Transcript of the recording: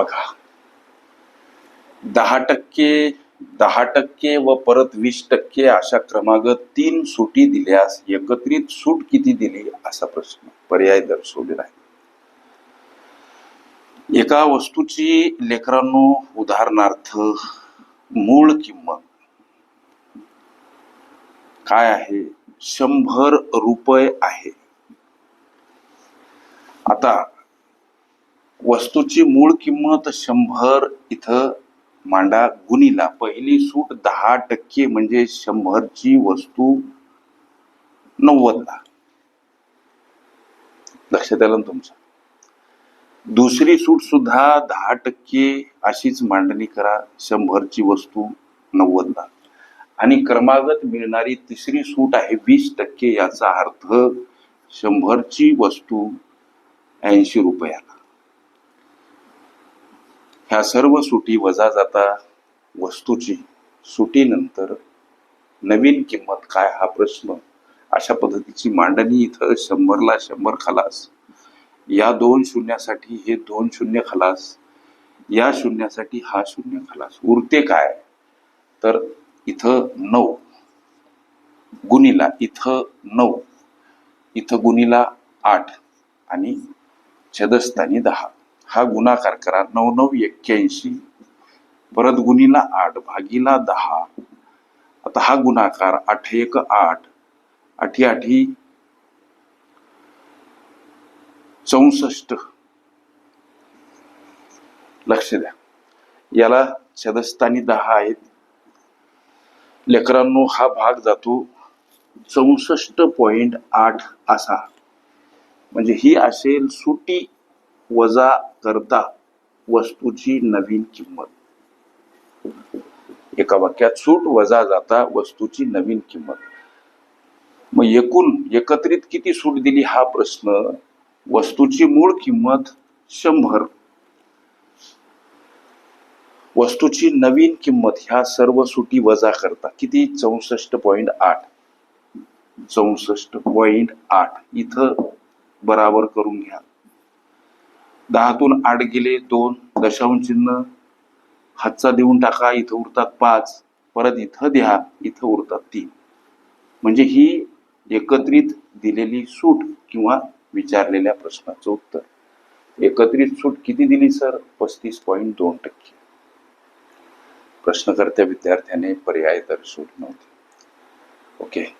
बघा. दहा टक्के दहा टक्के व परत वीस टक्के अशा क्रमागत तीन सुटी दिल्यास एकत्रित सूट किती दिली असा प्रश्न पर्याय दर्शवलेला आहे एका वस्तूची लेकरांनो उदाहरणार्थ मूळ किंमत काय आहे? शंभर रुपये आहे. आता वस्तूची मूळ किंमत शंभर इथं मांडा गुणीला. पहिली सूट दहा टक्के म्हणजे शंभरची वस्तू नव्वदला. लक्षात आलं ना तुमचं? दुसरी सूट सुद्धा दहा टक्के अशीच मांडणी करा शंभरची वस्तू नव्वदला. आणि क्रमागत मिळणारी तिसरी सूट आहे वीस टक्के याचा अर्थ शंभरची वस्तू ऐंशी रुपयाला. ह्या सर्व सुटी वजा जाता वस्तूची सुटीनंतर नवीन किंमत काय हा प्रश्न? अशा पद्धतीची मांडणी इथं शंभरला शंभर खलास. या दोन शून्यासाठी हे दोन शून्य खलास. या शून्यासाठी हा शून्य खलास. उरते काय? तर इथं नऊ. गुणीला इथं नऊ. इथं गुणीला आठ आणि छदस्थानी दहा. हा गुणाकार करा नऊ नऊ एक्क्याऐंशी परत गुणीला आठ भागीला दहा. आता हा गुणाकार आठ एक आठ आठी आठी चौसष्ट. लक्ष द्या. याला सदस्थानी दहा आहेत. लेकरांनो हा भाग जातो चौसष्ट पॉइंट आठ असा. म्हणजे ही असेल सुटी वजा करता वस्तूची नवीन किंमत. एका वाक्यात सूट वजा जाता वस्तूची नवीन किंमत. मग एकूण एकत्रित किती सूट दिली हा प्रश्न? वस्तूची मूळ किंमत शंभर. वस्तूची नवीन किंमत ह्या सर्व सुटी वजा करता. किती? चौसष्ट पॉईंट आठ. चौसष्ट पॉईंट आठ. इथं बराबर करून घ्या. दहातून आठ गेले दोन दशांश चिन्ह. हातचा देऊन टाका इथं उरतात पाच. परत इथं द्या इथं उरतात तीन. म्हणजे ही एकत्रित दिलेली सूट किंवा विचारलेल्या प्रश्नाचं उत्तर. एकत्रित सूट किती दिली सर? पस्तीस पॉईंट दोन टक्के. प्रश्नकर्त्या विद्यार्थ्याने पर्याय तर सूट नव्हती. ओके.